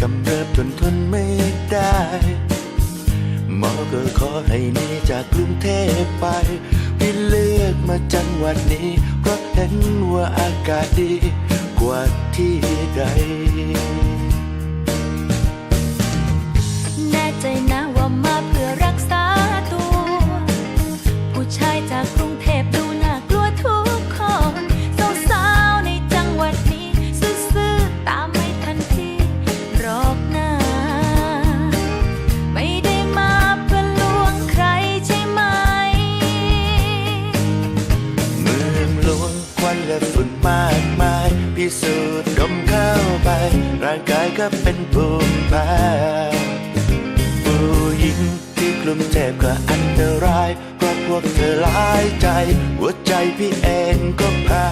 กำเริบจนทนไม่ได้หมอก็ขอให้หนีจากกรุงเทพไปพี่เลือกมาจังหวัดนี้ เพราะเห็นว่าอากาศดีกว่าที่ใด แน่ใจนะว่ามาเพื่อรักษาตัว ผู้ชายจาก วันและฝุ่นมากมาย พิสูจน์ดมเข้าไป ร่างกายก็เป็นภูมิแพ้ผู้หญิงที่กลุ่มเจ็บก็อันตรายเพราะพวกเธอหลายใจ หัวใจพี่เองก็แพ้